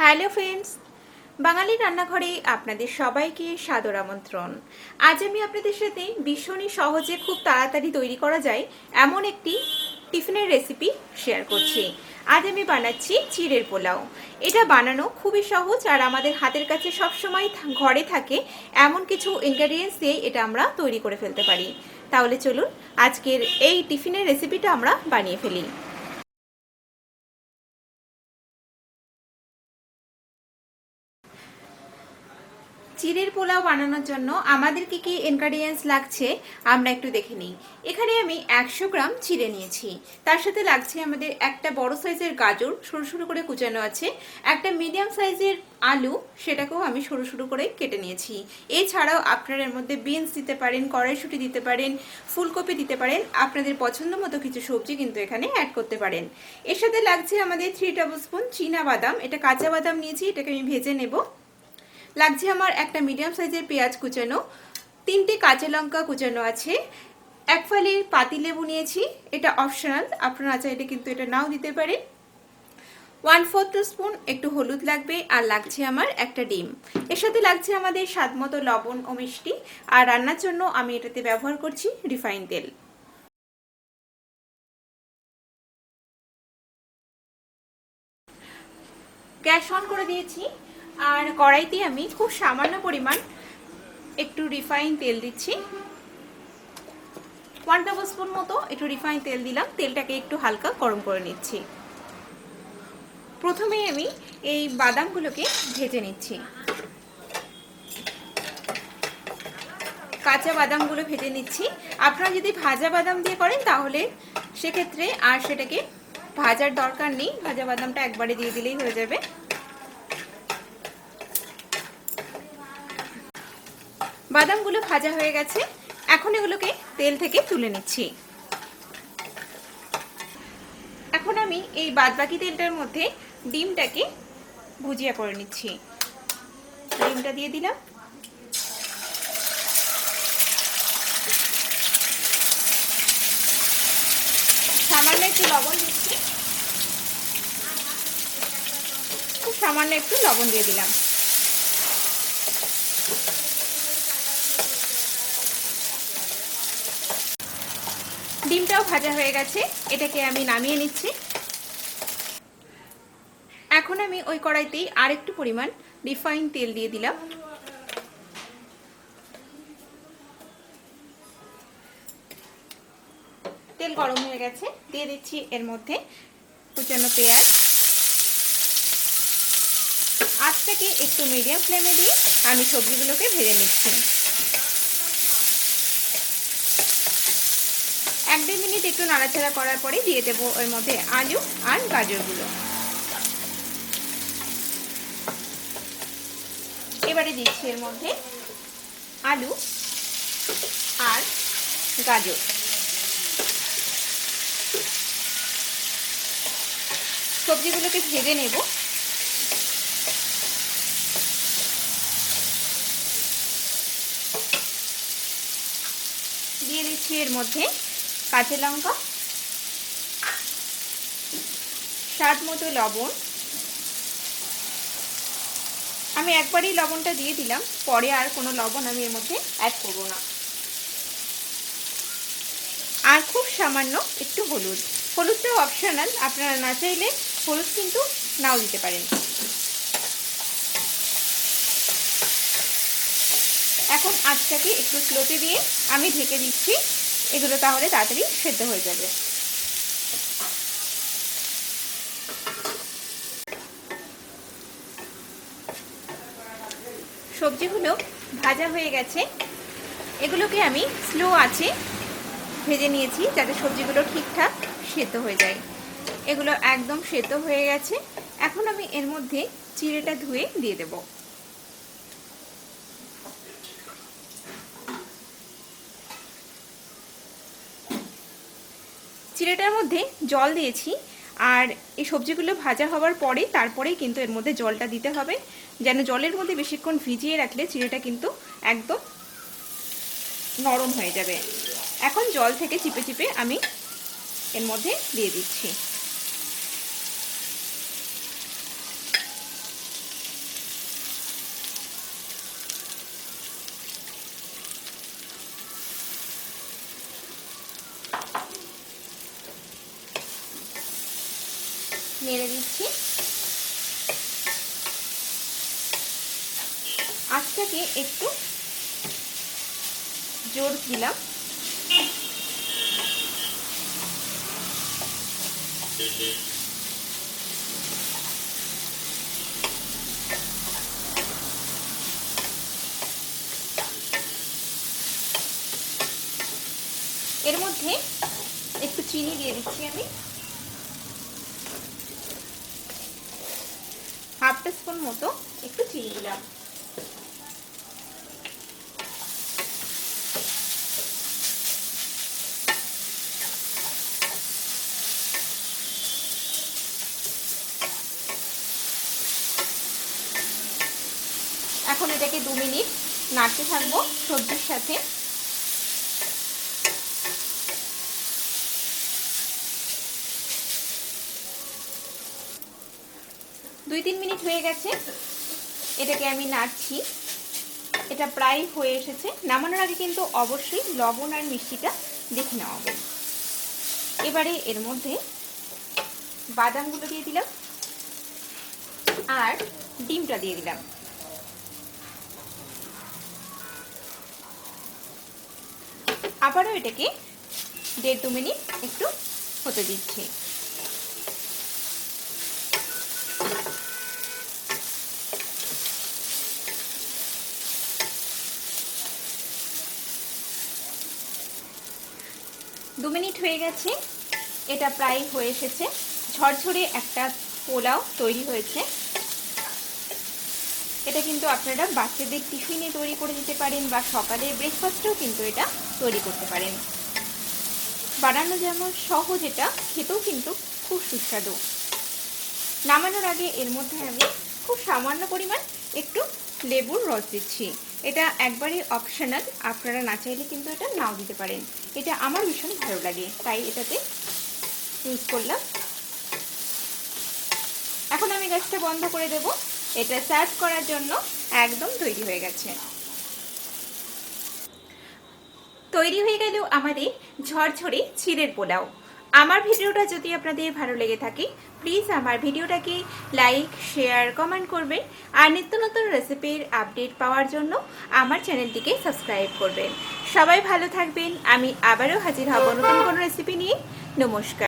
Hello friends, বাঙালি রান্নাঘরে আপনাদের সবাইকে সাদর আমন্ত্রণ। আজ আমি আপনাদের সাথে ভীষণই সহজে খুব তাড়াতাড়ি তৈরি করা যায় এমন একটি টিফিনের রেসিপি শেয়ার করছি। আজ আমি বানাচ্ছি চিড়ের পোলাও। এটা বানানো খুবই সহজ আর আমাদের হাতের কাছে সবসময় ঘরে থাকে এমন কিছু ইনগ্রেডিয়েন্টস দিয়ে এটা আমরা তৈরি করে ফেলতে পারি। তাহলে চলুন আজকের এই টিফিনের রেসিপিটা আমরা বানিয়ে ফেলি। চিড়ের পোলাও বানানোর জন্য আমাদের কি কি ইনগ্রেডিয়েন্টস লাগছে, আমরা একটু দেখে নিই। এখানে আমি একশো গ্রাম চিড়ে নিয়েছি। তার সাথে লাগছে আমাদের একটা বড় সাইজের গাজর, সরু সরু করে কুচানো আছে। একটা মিডিয়াম সাইজের আলু, সেটাকেও আমি সরু সরু করে কেটে নিয়েছি। এছাড়াও আপনারা এর মধ্যে বিনস দিতে পারেন, কড়াইশুঁটি দিতে পারেন, ফুলকপি দিতে পারেন, আপনাদের পছন্দ মতো কিছু সবজি কিন্তু এখানে অ্যাড করতে পারেন। এর সাথে লাগছে আমাদের থ্রি টেবিল স্পুন চীনা বাদাম। এটা কাঁচা বাদাম নিয়েছি, এটাকে আমি ভেজে নেব। লাগছে আমার একটা মিডিয়াম সাইজের পেঁয়াজ কুচানো, তিনটে কাঁচা লঙ্কা কুচানো আছে, এক ফালি পাতি লেবু নিয়েছি, এটা অপশনাল আপনারা চাইলে কিন্তু এটা নাও দিতে পারেন। ওয়ান ফোর্থ স্পুন একটু হলুদ লাগবে আর লাগছে আমার একটা ডিম। এর সাথে লাগছে আমাদের স্বাদ মতো লবণ ও মিষ্টি, আর রান্নার জন্য আমি এটাতে ব্যবহার করছি রিফাইন তেল। গ্যাস অন করে দিয়েছি। আর কড়াইতে আমি খুব সামান্য পরিমাণ একটু রিফাইন তেল দিচ্ছি। ওয়ান টেবিল স্পুন মতো একটু রিফাইন তেল দিলাম, তেলটাকে একটু হালকা গরম করে নিচ্ছি। প্রথমে আমি এই বাদামগুলোকে ভেজে নিচ্ছি। কাঁচা বাদামগুলো ভেজে নিচ্ছি। আপনারা যদি ভাজা বাদাম দিয়ে করেন তাহলে সেক্ষেত্রে আর সেটাকে ভাজার দরকার নেই। ভাজা বাদামটা একবারে দিয়ে দিলেই হয়ে যাবে। বাদামগুলো ভাজা হয়ে গেছে। এখন এগুলোকে তেল থেকে তুলে নিচ্ছি। এখন আমি এই বাদবাকি তেলটার মধ্যে ডিমটাকে ভুজিয়া করে নিচ্ছি। ডিমটা দিয়ে দিলাম। সামান্য একটু লবণ দিচ্ছি। খুব সামান্য একটু লবণ দিয়ে দিলাম। ডিমটাও ভাজা হয়ে গেছে, এটাকে আমি নামিয়ে নিচ্ছি। এখন আমি ওই কড়াইতেই আরেকটু পরিমাণ রিফাইন তেল দিয়ে দিলাম। তেল গরম হয়ে গেছে, দিয়ে দিচ্ছি এর মধ্যে কুচানো পেঁয়াজ। আজটাকে একটু মিডিয়াম ফ্লেমে দিয়ে আমি সবজিগুলোকে ভেজে নিচ্ছি। এক দেড় মিনিট একটু নাড়াচাড়া করার পরে দিয়ে দেবো ওর মধ্যে আলু আর গাজরগুলো। এবারে দিচ্ছি এর মধ্যে আলু আর গাজর। সবজিগুলোকে ভেজে নেব। দিয়ে দিচ্ছি এর মধ্যে কাঁচা লঙ্কা, স্বাদ মতো লবণ। আমি একবারই লবণটা দিয়ে দিলাম, পরে আর কোনো লবণ আমি এর মধ্যে অ্যাড করব না। আর খুব সামান্য একটু হলুদ। হলুদটাও অপশনাল আপনারা না চাইলে হলুদ কিন্তু নাও দিতে পারেন। এখন আঁচটাকে একটু স্লোতে দিয়ে আমি ঢেকে দিচ্ছি। এগুলো তাহলে তাড়াতাড়ি সেদ্ধ হয়ে যাবে। সবজিগুলো ভাজা হয়ে গেছে। এগুলোকে আমি স্লো আছে ভেজে নিয়েছি যাতে সবজিগুলো ঠিকঠাক সেদ্ধ হয়ে যায়। এগুলো একদম সেদ্ধ হয়ে গেছে। এখন আমি এর মধ্যে চিড়েটা ধুয়ে দিয়ে দেবো। চিড়েটার মধ্যে জল দিয়েছি আর এই সবজিগুলো ভাজা হওয়ার পরে তারপরেই কিন্তু এর মধ্যে জলটা দিতে হবে। যেন জলের মধ্যে বেশিক্ষণ ভিজিয়ে রাখলে চিড়েটা কিন্তু একদম নরম হয়ে যাবে। এখন জল থেকে চিপে চিপে আমি এর মধ্যে দিয়ে দিচ্ছি। নেড়ে দিচ্ছি। আঁচটাকে একটু জোর দিলাম। এর মধ্যে একটু চিনি দিয়ে দিচ্ছি আমি। স্পুন মতো একটু চিনি দিলাম। এখন এটাকে দু মিনিট নাড়তে থাকব সবজির সাথে। দুই তিন মিনিট হয়ে গেছে। এটাকে আমি নাড়ছি। এটা প্রায় হয়ে এসেছে। নামানোর আগে কিন্তু অবশ্যই লবণ আর মিষ্টিটা দেখে নেওয়া হবে। এবারে এর মধ্যে বাদামগুলো দিয়ে দিলাম আর ডিমটা দিয়ে দিলাম। আবারও এটাকে দেড় দু মিনিট একটু হতে দিচ্ছি। দু মিনিট হয়ে গেছে। এটা প্রায় হয়ে এসেছে। ঝরঝরে একটা পোলাও তৈরি হয়েছে। এটা কিন্তু আপনারা বাচ্চাদের টিফিনে তৈরি করে দিতে পারেন বা সকালে ব্রেকফাস্টেও কিন্তু এটা তৈরি করতে পারেন। বানানো যেমন সহজ, এটা খেতেও কিন্তু খুব সুস্বাদু। নামানোর আগে এর মধ্যে আমি খুব সামান্য পরিমাণ একটু লেবুর রস দিচ্ছি। এটা একবারই অপশনাল আপনারা না চাইলে কিন্তু এটা নাও দিতে পারেন। এটা আমার ভীষণ ভালো লাগে, তাই এটাতে ইউজ করলাম। এখন আমি গ্যাসটা বন্ধ করে দেব। এটা সার্ভ করার জন্য একদম তৈরি হয়ে গেছে। তৈরি হয়ে গেল আমাদের ঝরঝরে চিড়ের পোলাও। আমার ভিডিওটা যদি আপনাদের ভালো লেগে থাকে প্লিজ আমার ভিডিওটাকে লাইক শেয়ার কমেন্ট করবেন আর নিত্য নতুন রেসিপির আপডেট পাওয়ার জন্য আমার চ্যানেলটিকে সাবস্ক্রাইব করবেন। সবাই ভালো থাকবেন, আমি আবারও হাজির হব নতুন কোনো রেসিপি নিয়ে। নমস্কার।